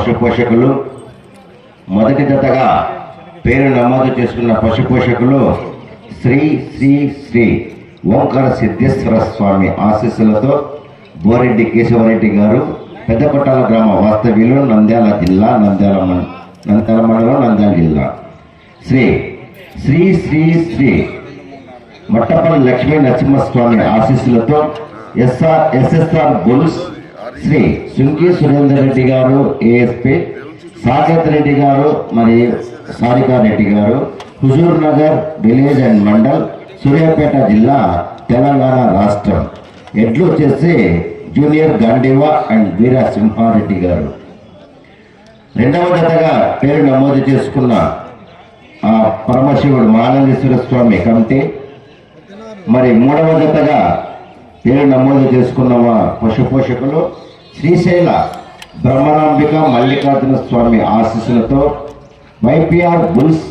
పశు పోషకులు మొదటి జతగా పేరు నమోదు చేసుకున్న పశు పోషకులు శ్రీ శ్రీ శ్రీ ఓంకార సిద్ధేశ్వర స్వామి ఆశీస్సులతో బోరెడ్డి కేశవరెడ్డి గారు పెద్దపట్టాల గ్రామ వాస్తవ్యులు నంద్యాల జిల్లా నంద్యాల మం- నంద్యాల మండలం నంద్యాల జిల్లా. శ్రీ శ్రీ శ్రీ శ్రీ మట్టపల్లి లక్ష్మీ నరసింహస్వామి ఆశీస్సులతో SR SSR bulls Shri Shringi Surender Reddy గారు ఏఎస్పీ సాకేత్ రెడ్డి గారు మరియు సారికా రెడ్డి గారు హుజూర్ నగర్ విలేజ్ అండ్ మండల్ సూర్యాపేట జిల్లా తెలంగాణ రాష్ట్రం. ఎడ్లు వచ్చేసి జూనియర్ గాంధీవా అండ్ వీర సింహారెడ్డి గారు. రెండవ జతగా పేరు నమోదు చేసుకున్న ఆ పరమశివుడు మానందేశ్వర స్వామి కమిటీ మరి మూడవ జతగా పేరు నమోదు చేసుకున్న మా శ్రీశైల బ్రహ్మరాంబిక మల్లికార్జున స్వామి ఆశీస్సులతో YPR bulls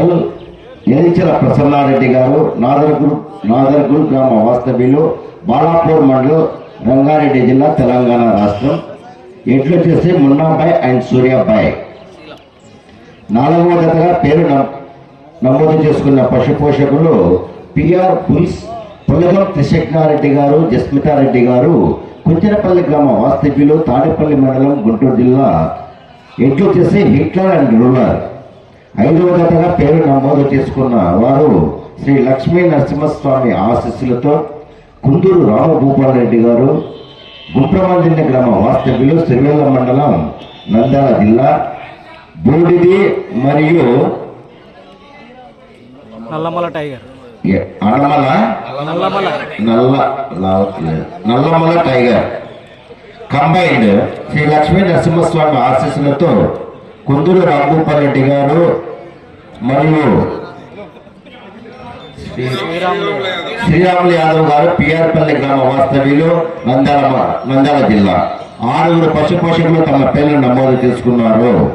L Elichala Prasannareddy గారు నాదర్గురు నాదర్గురు గ్రామ వాస్తవ్యులు బాలాపూర్ మండలం రంగారెడ్డి జిల్లా తెలంగాణ రాష్ట్రం. ఎట్లు చేసి మున్నాబాయ్ అండ్ సూర్యాబాయ్. నాలుగవ జతగా పేరు నమోదు చేసుకున్న పశు పోషకులు పిఆర్ బుల్స్ పులగం త్రిశక్నారెడ్డి గారు జస్మితారెడ్డి గారు కుంచెరపల్లి గ్రామ వాస్తవ్యులు తాడేపల్లి మండలం గుంటూరు జిల్లా ఎడ్లు చేసి హిట్లర్ అండ్ రూలర్. ఐదవ గతగా పేరు నమోదు చేసుకున్న వారు శ్రీ లక్ష్మీ నరసింహస్వామి ఆశీస్సులతో కుందూరు రామభూపాల్ రెడ్డి గారు గుంప్రమందిని గ్రామ వాస్తవ్యులు సిరివెల్ల మండలం నంద్యాల జిల్లా బూడిది మరియు నల్లమల టైగర్. నల్లమల. నల్ల లావట్లేదు. నల్లమల టైగర్. కంబైన్డ్ శ్రీ లక్ష్మీ నరసింహస్వామి ఆశీస్సులతో కుందూరు రామగోపాల్ రెడ్డి గారు మరియు శ్రీ శ్రీరాములు యాదవ్ గారు పిఆర్పల్లి గ్రామ వాస్తవ్యులు నంద్యాల మ- నంద్యాల జిల్లా. ఆరుగురు పశు పోషకులు తమ పేర్లు నమోదు చేసుకున్నారు.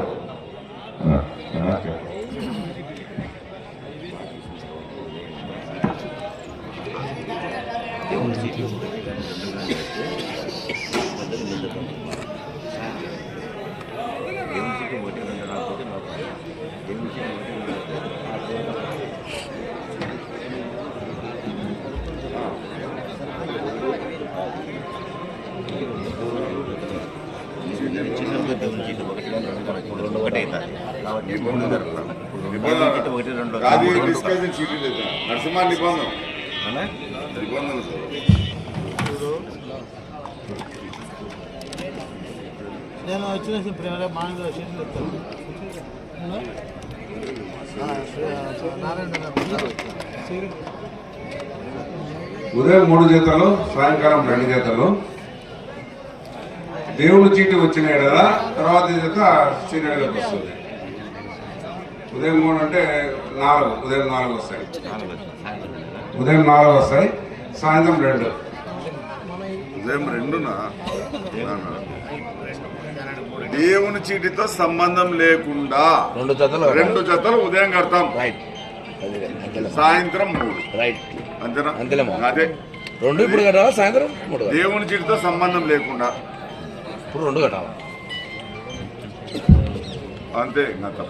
ఆ, ఆ, చెప్పు. కాదు డిస్కషన్ చీటీ లేదా నరసింహ నిబంధన. నిబంధన. నేను వచ్చిన ప్రేమ ఎత్తాను నారాయణ ఉదయం మూడు జతలు సాయంకాలం రెండు జతలు. దేవుని చీటి వచ్చిన ఎడల తర్వాత జత సీనియర్లకు వస్తుంది. ఉదయం మూడు అంటే నాలుగు ఉదయం నాలుగు వస్తాయి. ఉదయం నాలుగు వస్తాయి సాయంత్రం రెండు. ఉదయం రెండునా. దేవుని చీటితో సంబంధం లేకుండా రెండు జతలు రెండు జతలు ఉదయం కడతాం. రైట్ అదే, అంతేలే. సాయంత్రం మూడు. రైట్ అంతేనా? అంతేలేమో. అదే. రెండు ఇప్పుడు కట్టాలా? సాయంత్రం మూడు? దేవుని చీటితో సంబంధం లేకుండా. ఇప్పుడు రెండు కట్టాలా? అంతే ఇంకా.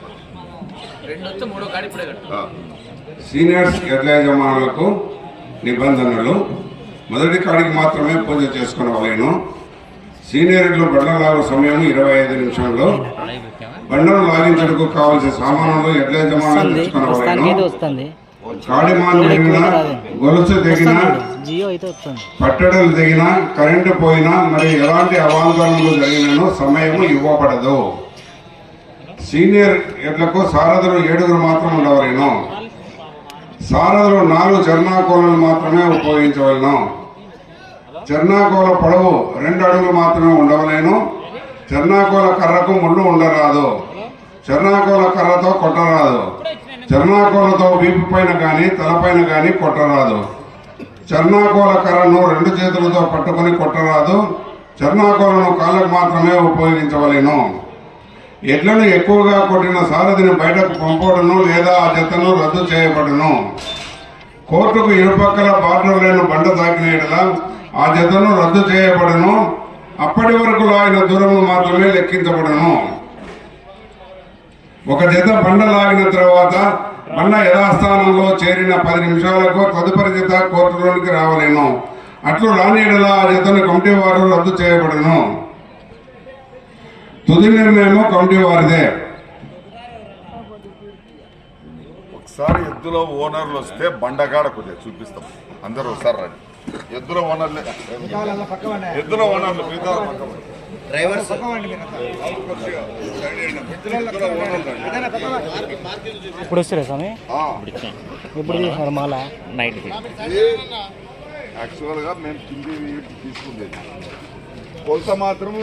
సీనియర్స్ ఎడ్ల యజమానులకు నిబంధనలు. మొదటి కాడికి మాత్రమే పూజ చేసుకునవలేను సీనియర్లు బండలు లాగు సమయం ఇరవై ఐదు నిమిషాల్లో బండలు లాగించడానికి కావలసిన సామానులు ఎడ్ల యజమానులు వస్తుంది కాడిమాను గొలుసు తెగిన జియో అయితే వస్తుంది. పట్టడలు తెగిన కరెంటు పోయినా మరి ఎలాంటి అవాంతరములు జరిగినను సమయము ఇవ్వబడదు. సీనియర్ ఎడ్లకు సారథులు ఏడుగురు మాత్రం ఉండవలేను. సారథులు నాలుగు చర్ణాకోలను మాత్రమే ఉపయోగించవలను. చర్నాకోల పొడవు రెండు అడుగులు మాత్రమే ఉండవలేను. చర్నాకోల కర్రకు ముళ్ళు ఉండరాదు. చర్నాకోల కర్రతో కొట్టరాదు. చర్నాకోలతో వీపు పైన కానీ తలపైన కానీ కొట్టరాదు. చర్నాకోల కర్రను రెండు చేతులతో పట్టుకొని కొట్టరాదు. చర్నాకోలను కాళ్ళకు మాత్రమే ఉపయోగించవలెను. ఎడ్లను ఎక్కువగా కొట్టిన సారథిని బయటకు పంపడను లేదా ఆ జతను రద్దు చేయబడును. కోర్టుకు ఇరుపక్కల బార్డర్ లేని బండ తాకిన ఎడల ఆ జతను రద్దు చేయబడును. అప్పటి వరకు లాగిన దూరము మాత్రమే లెక్కించబడను. ఒక జత బండ లాగిన తర్వాత బండ యథాస్థానంలో చేరిన పది నిమిషాలకు తదుపరి జత కోర్టులోనికి రావలేను. అట్లు రాని యెడల ఆ జతను కమిటీ వారు రద్దు చేయబడను. తుది నిర్ణయం కమిటీ వారిదే. ఒకసారి ఎద్దులో ఓనర్లు వస్తే బండగాడ కొద్దిగా చూపిస్తాం. అందరూ ఒకసారి రండి. ఎద్దుల ఓనర్లే. ఎద్దుల ఓనర్లు మిగతా రండి. ఇప్పుడు వస్తారా స్వామి? ఆ, ఇప్పుడు తీసినారు మాల. నైట్ యాక్చువల్గా మేము కింది తీసుకుంది కొలత మాత్రము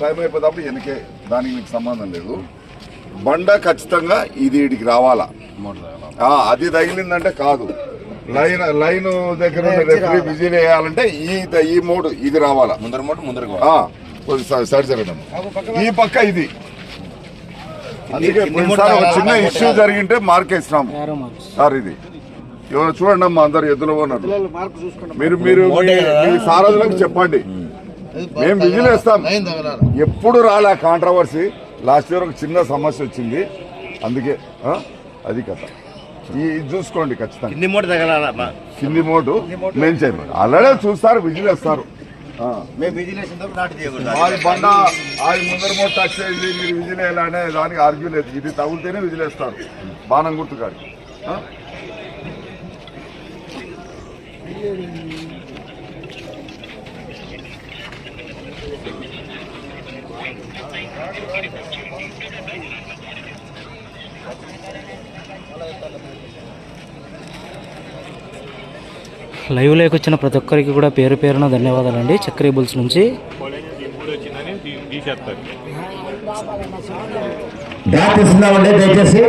టైం అయిపోతే వెనకే. దానికి మీకు సంబంధం లేదు. బండ ఖచ్చితంగా ఇది ఇడికి రావాలా? ఆ, అది తగిలిందంటే కాదు. లైన్ లైన్ దగ్గర ఉన్న రెఫరీ విజిల్ వేయాలంటే ఈ ఈ మోడ్ ఇది రావాలా? ముందర మూట ముందరకు ఆ, కొద్ది సై- సైడ్ జరగడం ఈ పక్క ఇది. అందుకే పోయినసారి ఒక చిన్న ఇష్యూ జరిగింటే మార్కేసినాము. సార్ ఇది. ఎవరు చూడండి అమ్మా అందరు ఎద్దులో ఉన్నారు మీరు మీరు మీ- సారథులకు చెప్పండి. మేము. విజిల్ వేస్తాం. ఎప్పుడు రాలే కాంట్రవర్సీ లాస్ట్ ఇయర్ ఒక చిన్న సమస్య వచ్చింది. అందుకే? అది కథ. ఈ ఇది చూసుకోండి ఖచ్చితంగా. కింది మూట మేము చేయమని అలాగే చూస్తారు విజిల్ వేస్తారు ఆ. అది బండ అది ముందర టచ్ అయింది మీరు విజిల్ వేయాలనే దానికి ఆర్గ్యూ లేదు. ఇది తగులుతేనే విజిల్ వేస్తారు బాణం గుర్తు కాడి లైవ్లోకి వచ్చిన ప్రతి ఒక్కరికి కూడా పేరు పేరున ధన్యవాదాలండి. చక్రీ బుల్స్ నుంచి. దయచేసి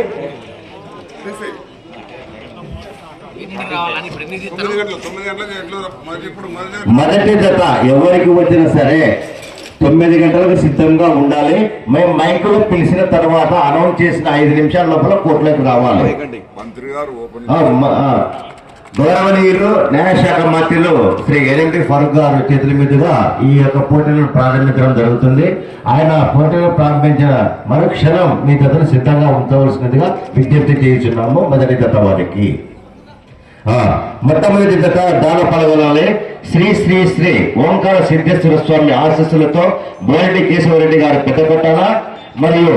మొదటి జత ఎవరికి వచ్చినా సరే తొమ్మిది గంటలకు సిద్ధంగా ఉండాలి. మేము మైకులో పిలిచిన తర్వాత అనౌన్స్ చేసిన ఐదు నిమిషాల లోపల కోర్టులోకి రావాలి. మంత్రి గారు గౌరవనీయులు న్యాయశాఖ మంత్రులు శ్రీ ఎన్ఎండి ఫరూక్ గారు చేతుల మీదుగా ఈ యొక్క పోటీలను ప్రారంభించడం జరుగుతుంది. ఆయన పోటీలు ప్రారంభించిన మరుక్షణం మీ కథను సిద్ధంగా ఉంచవలసినదిగా విజ్ఞప్తి చేయుచున్నాము మొదటి జత వారికి. ఆ, మొట్టమొదటి జత దాన పలగలాలి శ్రీ శ్రీ శ్రీ ఓంకార సిద్ధేశ్వర స్వామి ఆశస్సులతో బోరెడ్డి కేశవరెడ్డి గారు పెద్దకొట్టాల మరియు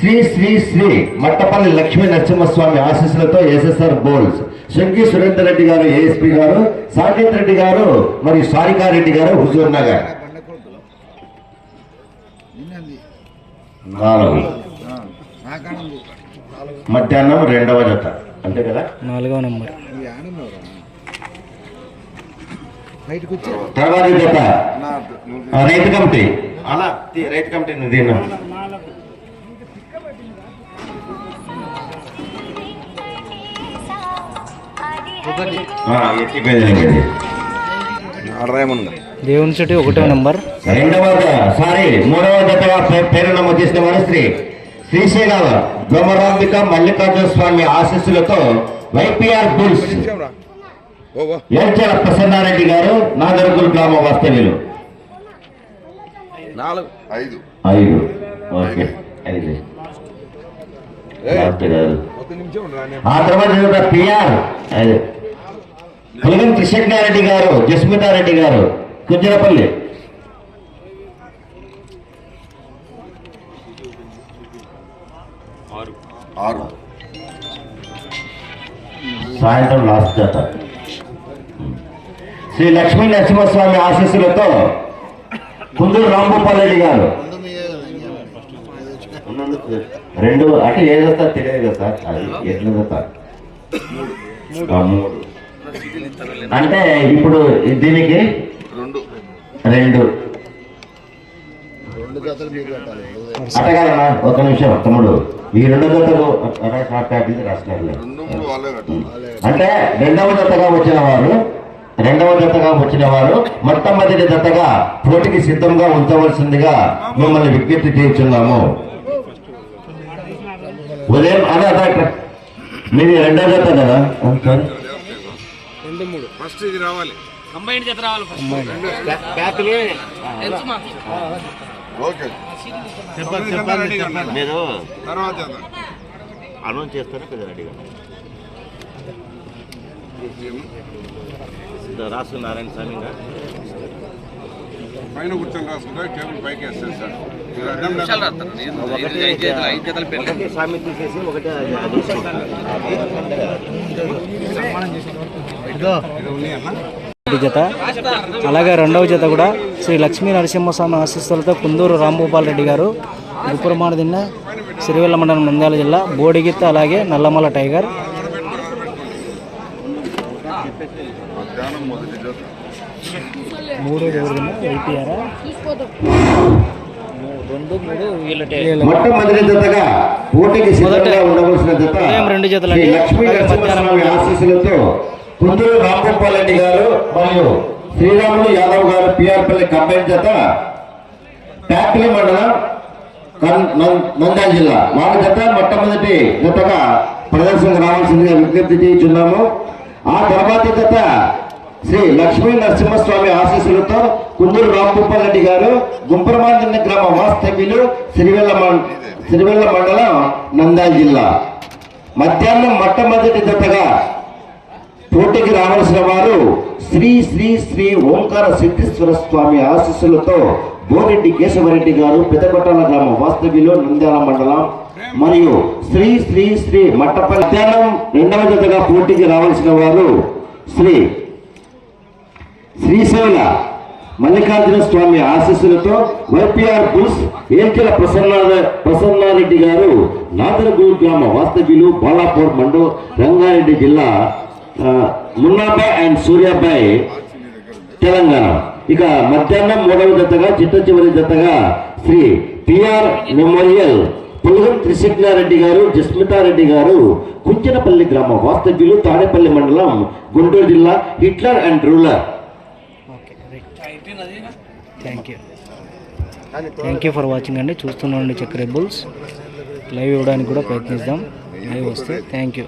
శ్రీ శ్రీ శ్రీ మట్టపల్లి లక్ష్మీ నరసింహస్వామి ఆశీస్సులతో ఎస్ఎస్ఆర్ బోల్స్. శంకి సురేందర్ రెడ్డి గారు ఏఎస్పీ గారు సాకేత్ రెడ్డి గారు మరియు సారికారెడ్డి గారు హుజూర్ నగర్. నాలుగు. మధ్యాహ్నం రెండవ జత. అంతే కదా? నాలుగవ నెంబర్. తర్వాత జత. రైతు కమిటీ. అలా రైతు కమిటీ దీని దేవుని చెట్టు ఒకటో నెంబర్. రెండవ సారీ మూడవ జతగా పేరు నమోదు చేసిన వారు శ్రీ శ్రీశైలం బ్రహ్మరాంబిక మల్లికార్జున స్వామి ఆశీస్సులతో వైపిఆర్ బుల్స్. ఏడ్చల ప్రసన్నారెడ్డి గారు నాగరుగుల్ గ్రామ వాస్తవ్యులు. నాలుగు. ఐదు. ఐదు. ఓకే ఐదు. గారు. ఆ తర్వాత పిఆర్ కులగం కృష్ణారెడ్డి గారు జస్మితారెడ్డి గారు కుంజరపల్లి ఆరు సాయంత్రం లాస్ట్ జత శ్రీ లక్ష్మీ నరసింహస్వామి ఆశీస్సులతో కుందూరు రాంభూపాలరెడ్డి గారు ఉన్నందుకు రెండు అంటే ఏదొస్తా తెలియదు కదా సార్? అది ఎట్లా సార్ మూడు. అంటే ఇప్పుడు దీనికి రెండు. అట్టగాదన్నా ఒక నిమిషం తమ్ముడు. ఈ రెండు జతలు వాళ్ళే కట్టాలి. అంటే రెండవ జతగా వచ్చిన వారు రెండవ జతగా వచ్చిన వారు మొట్టమొదటి జతగా పోటీకి సిద్ధంగా ఉంచవలసిందిగా మిమ్మల్ని విజ్ఞప్తి చేస్తున్నాము. ఉదయం అదే అదే అక్కడ. మీది రెండవ జత కదా? సార్. ఫస్ట్ ఇది రావాలి. Combine okay. చెప్పండి చెప్పండి చెప్పండి. మీరు. అనౌన్స్ చేస్తారా పెద్ద రెడీగా రాసు నారాయణ స్వామి పైన కూర్చొని రాసుకుంటే టేబుల్ పైకి వేస్తారు సార్. జత అలాగే రెండవ జత కూడా శ్రీ లక్ష్మీ నరసింహస్వామి ఆశీస్సులతో కుందూరు రాంభూపాల్ రెడ్డి గారు గుప్పురమాన దిన్న సిరివెల్ల మండలం నంద్యాల జిల్లా బోడిగిత్త అలాగే నల్లమల టైగర్. మధ్యాహ్నం మొదటి జత. మూడు రెండు మూడు వీళ్ళ మొట్టమొదటి జతగా పోటీకి సిద్ధంగా మొదట- ఉండవలసిన జత రెండు లక్ష్మీ నరసింహస్వామి ఆశీస్సులతో కుందూరు రాంగోపాల్ రెడ్డి గారు మరియు శ్రీరాములు యాదవ్ గారు పిఆర్పల్లి కంబైన్ జత ట్యాక్లీ మండలం నంద్యాల జిల్లా. వాళ్ళ జత మొట్టమొదటి జతగా ప్రదర్శనకు రావాల్సిందిగా విజ్ఞప్తి చేయించున్నాము ఆ తర్వాతి జత శ్రీ లక్ష్మీ నరసింహస్వామి ఆశీస్సులతో కుందూరు రాంగోపాల్ రెడ్డి గారు గుంపరమాందిన్న గ్రామ వాస్తవ్యులు సిరివెల్ల సిరివెల్ల మండలం నందాల్ జిల్లా. మధ్యాహ్నం మొట్టమొదటి జతగా పోటీకి రావాల్సిన వారు శ్రీ శ్రీ శ్రీ ఓంకార సిద్ధేశ్వర స్వామి ఆశీస్సులతో బోరెడ్డి కేశవరెడ్డి గారు పెద్దకొట్టాల గ్రామం వాస్తవ్యులు నంద్యాల మండలం మరియు శ్రీ శ్రీ శ్రీ మట్టపల్లి మధ్యాహ్నం రెండవ జతగా పోటీకి రావాల్సిన వారు శ్రీ శ్రీశైల మల్లికార్జున స్వామి ఆశీస్సులతో వైపిఆర్ బుల్స్ ఏల్చెల ప్రసన్న ప్రసన్నారెడ్డి గారు నాదరగూరు గ్రామ వాస్తవ్యులు బాలాపూర్ మండలం రంగారెడ్డి జిల్లా మున్నాబాయ్ అండ్ సూర్యాబాయ్ తెలంగాణ. ఇక మధ్యాహ్నం మూడవ జతగా చిట్ట చివరి జతగా శ్రీ పిఆర్ మెమోరియల్ పులగం త్రిశిగ్నారెడ్డి గారు జస్మితారెడ్డి గారు కుంచనపల్లి గ్రామ వాస్తవ్యులు తాడేపల్లి మండలం గుంటూరు జిల్లా Hitler and ruler. Thank you thank you for watching అండి. చూస్తున్నాండి చక్కెర బుల్స్. లైవ్ ఇవ్వడానికి కూడా ప్రయత్నిద్దాం. లైవ్ వస్తే. Thank you